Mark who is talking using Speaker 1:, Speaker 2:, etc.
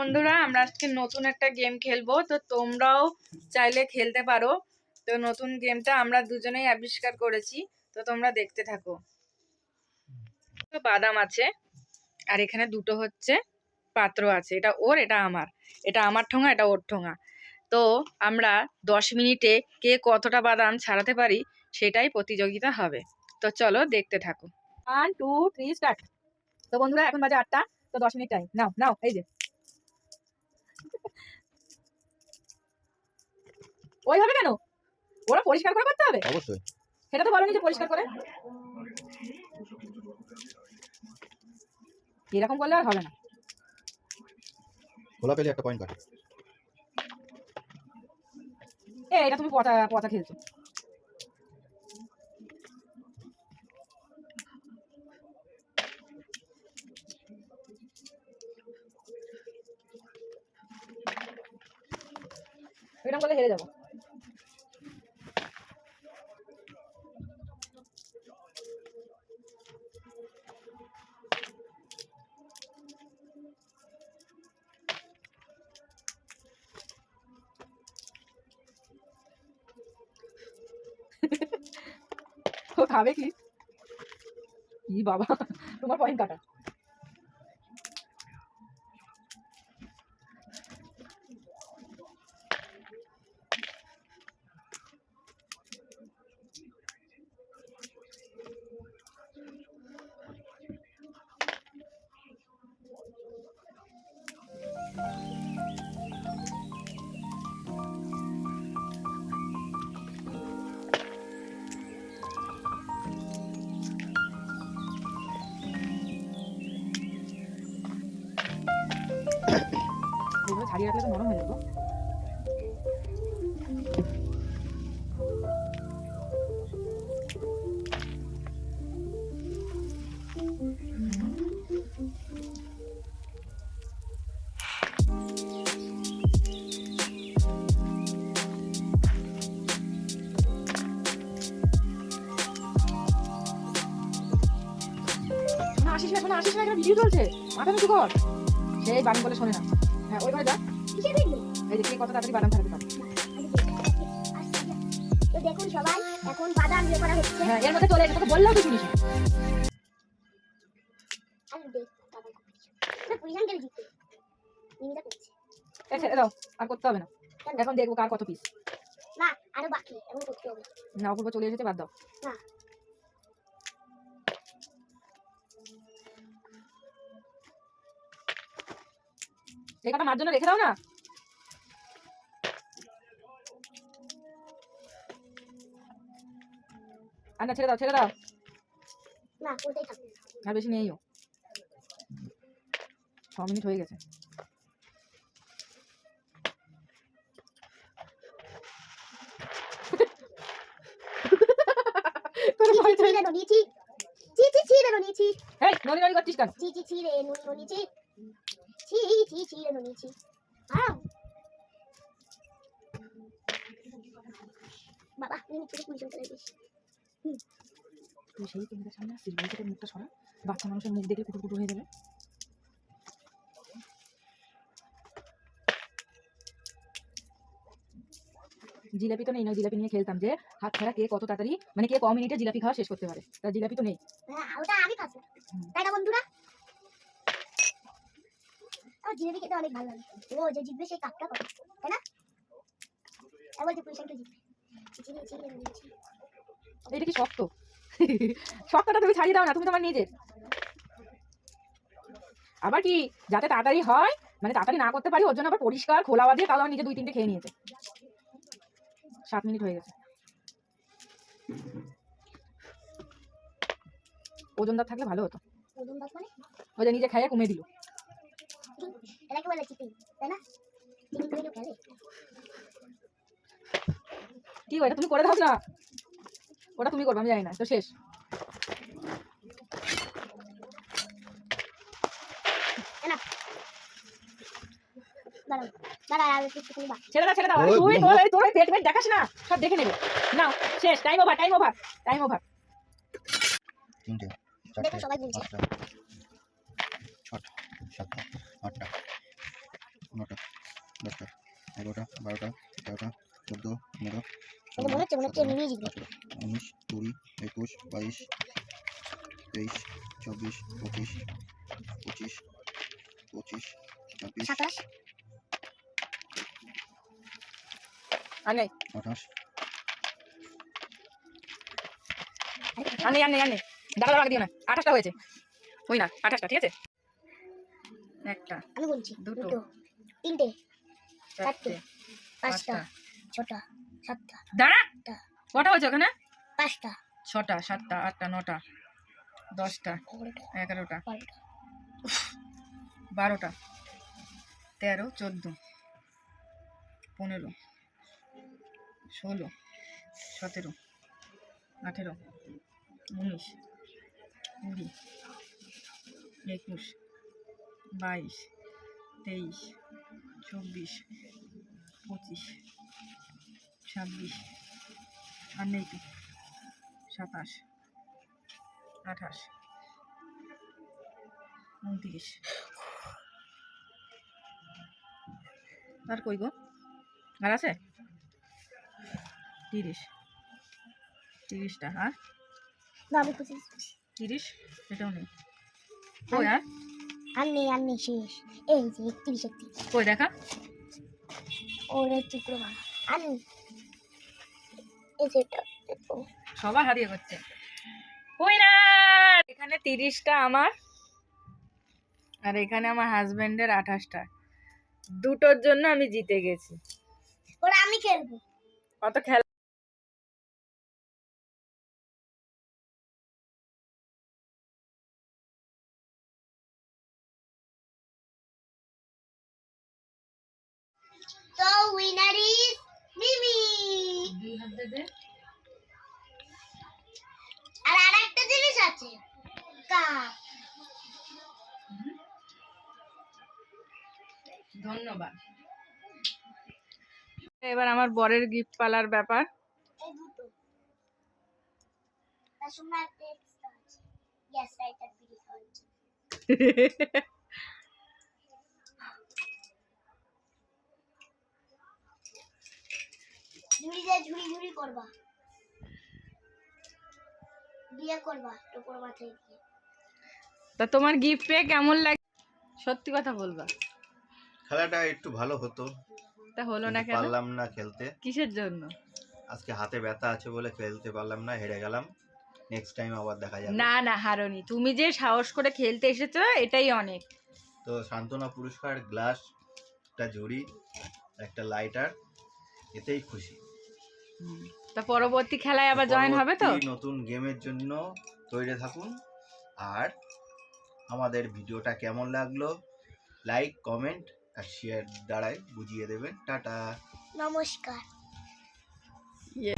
Speaker 1: বন্ধুরা, আমরা আজকে নতুন একটা গেম খেলব। তো তোমরাও চাইলে খেলতে পারো। তো নতুন গেমটা আমরা দুজনেই আবিষ্কার করেছি। তো তোমরা দেখতে থাকো। বাদাম আছে, আর এখানে দুটো হচ্ছে পাত্র আছে। এটা ওর, এটা আমার। এটা আমার ঠোঙা, এটা ওর ঠোঙা। তো আমরা দশ মিনিটে কে কতটা বাদাম ছাড়াতে পারি, সেটাই প্রতিযোগিতা হবে। তো চলো দেখতে থাকো। ওয়ান টু থ্রি স্টার্ট তো বন্ধুরা, এখন বাজে আটটা। তো দশ মিনিট টাইম নাও নাও, এই যে। ওইভাবে কেন? ওরা পরিষ্কার করে করতে হবে?
Speaker 2: অবশ্যই।
Speaker 1: সেটা তো বলনি যে পরিষ্কার করে? এরকম করলে আর হবে না।
Speaker 2: খোলা পেলে একটা পয়েন্ট কাটে।
Speaker 1: এ এটা তুমি পচা পচা খেলছো এরকম করলে হেরে যাব। খাবে কি? কি বাবা? তোমার পয়েন্ট কাটা। ছাড়িয়ে রাখলে তো নরম হয়ে যাব। আসিস না এখন, আসিস না এখানে ভিডিও চলছে। মাথা নিচু কর। সেই বাদাম বলে শোনে না। হ্যাঁ ওইভাবে যা। এই যে কত তাড়াতাড়ি বাদাম ছাড়াতে পারে
Speaker 3: তো দেখুন সবাই এখন বাদাম ইয়ে করা হচ্ছে
Speaker 1: হ্যাঁ এর মধ্যে চলে এসে তোকে বললেও তো শুনিস
Speaker 3: আর দেখ বাদাম নিমিতা করছে
Speaker 1: দাও আর করতে হবে না এখন দেখব কার কত পিস
Speaker 3: না আরও বাকি এখন করতে হবে।
Speaker 1: না অপূর্ব চলে এসেছে বাদ দাও।
Speaker 3: না
Speaker 1: এই মার জন্য রেখে দাও না আর না ছেড়ে দাও ছেড়ে দাও
Speaker 3: না ওটাই থাকবে
Speaker 1: আর বেশি নেইও ছ মিনিট হয়ে গেছে
Speaker 3: নিয়েছি ছি ছি ছিঁড়ে নিয়েছি
Speaker 1: এই নড়ি নড়ি করছিস কেন
Speaker 3: ছি ছি ছিঁড়ে নিয়েছি ছি ছি বাবা চলে গেছিস
Speaker 1: তুই সেই ক্যামেরার সামনে আসছিস বলতে মুখটা সরা। বাচ্চা মানুষের মুখ দেখে কুটুর কুটুর হয়ে যাবে। জিলাপি তো নেই না জিলাপি নিয়ে খেলতাম যে হাত ছাড়া কে কত তাড়াতাড়ি মানে কে ক মিনিটে জিলাপি খাওয়া শেষ করতে পারে। তা জিলাপি তো নেই।
Speaker 3: হ্যাঁ ওটা আমি তাই না বন্ধুরা? আমার জিলেবি খেতে অনেক ভালো লাগে ও যে জিতবে সেই কাপটা করে তাই না? বলছে জিতবে।
Speaker 1: এটা কি শক্ত? শক্তটা তুমি ছাড়িয়ে দাও না তুমি তোমার নিজের। আবার কি যাতে তাড়াতাড়ি হয় মানে তাড়াতাড়ি না করতে পারি ওর জন্য আবার পরিষ্কার খোলা দিয়ে তাহলে আমার নিজে দুই তিনটে খেয়ে নিয়েছে। সাত মিনিট হয়ে গেছে। ওজনদার থাকলে ভালো হতো।
Speaker 3: ওজন ভাত মানে?
Speaker 1: ওই যে নিজে খাইয়ে কমে দিল।
Speaker 3: এটাকে বলে চিকেন তাই না? চিকেন করে কেউ খেলে।
Speaker 1: কি এটা তুমি করে দাও না। ওটা তুমি করবে আমি জানি না তো শেষ। ছেড়ে দাও ছেড়ে দাও আরে
Speaker 2: ওই
Speaker 1: তুই
Speaker 2: ঘুমো।
Speaker 1: তোর তোর পেট পেট দেখাস না সব দেখে নেবে। নাও শেষ time over time over time over
Speaker 2: তিনটে চারটে পাঁচটা ছটা সাতটা আটটা। নটা দশটা এগারোটা বারোটা তেরোটা চোদ্দ পনেরো
Speaker 3: মনে মনে
Speaker 2: উনিশ কুড়ি একুশ বাইশ তেইশ চব্বিশ পঁচিশ পঁচিশ পঁচিশ ছাব্বিশ
Speaker 1: আর নেই
Speaker 2: আঠাশ
Speaker 1: আর নেই আর নেই আর নেই দাদা দিও না আঠাশটা হয়েছে ওই না আঠাশটা ঠিক আছে একটা
Speaker 3: আমি বলছি
Speaker 1: দুটো,
Speaker 3: দুটো তিনটে
Speaker 1: চারটে
Speaker 3: পাঁচটা ছটা সাতটা
Speaker 1: দাঁড়া! কটা হয়েছে ওখানে?
Speaker 3: পাঁচটা।
Speaker 1: ছটা সাতটা আটটা নটা দশটা
Speaker 3: এগারোটা বারোটা
Speaker 1: তেরো চোদ্দ পনেরো ষোলো সতেরো আঠেরো উনিশ কুড়ি একুশ বাইশ তেইশ চব্বিশ পঁচিশ ছাব্বিশ আর নেই তো সাতাশ আঠাশ উনত্রিশ। আর কই গো? আর আছে? তিরিশ। তিরিশটা
Speaker 3: আমি
Speaker 1: তিরিশ। এটাও নেই। কই আর
Speaker 3: আর নেই আর নেই শেষ। এই যে একত্রিশ একত্রিশ।
Speaker 1: কই দেখা?
Speaker 3: ওরে টুকরো আর নেই। এই যে এটা
Speaker 1: সবার হারিয়ে করছে না এখানে তিরিশটা আমার আর এখানে আমার হাজবেন্ডের আঠাশটা। দুটোর জন্য আমি জিতে গেছি।
Speaker 3: ওরা আমি খেলব।
Speaker 1: অত খেলা
Speaker 3: তো উইনার ইজ মিমি আর আরেকটা জিনিস আছে কাপ
Speaker 1: ধন্যবাদ। এবার আমার বরের গিফট পালার ব্যাপার।
Speaker 3: তার সঙ্গে একটা এক্সট্রা আছে। গ্যাস লাইটার বিড়ি খাওয়ার করবা টোপর মাথায় দিয়ে।
Speaker 1: তা তোমার গিফট পেয়ে কেমন লাগে সত্যি কথা বলবা।
Speaker 2: খেলাটা একটু ভালো হতো।
Speaker 1: তা হলো না কেন?
Speaker 2: পারলাম না খেলতে।
Speaker 1: কিসের জন্য?
Speaker 2: আজকে হাতে ব্যথা আছে বলে খেলতে পারলাম না হেরে গেলাম। নেক্সট টাইম আবার দেখা যাবে।
Speaker 1: না না হারনি। তুমি যে সাহস করে খেলতে এসেছ এটাই অনেক।
Speaker 2: তো সান্ত্বনা পুরস্কার গ্লাস একটা ঝুড়ি একটা লাইটার এতেই খুশি।
Speaker 1: তা পরবর্তী খেলায় আবার জয়েন হবে তো?
Speaker 2: নতুন গেমের জন্য তৈরি থাকুন। আর আমাদের ভিডিওটা কেমন লাগল? লাইক কমেন্ট আর শেয়ার দ্বারাই বুঝিয়ে দেবেন। টাটা।
Speaker 3: নমস্কার।
Speaker 1: ইয়ে।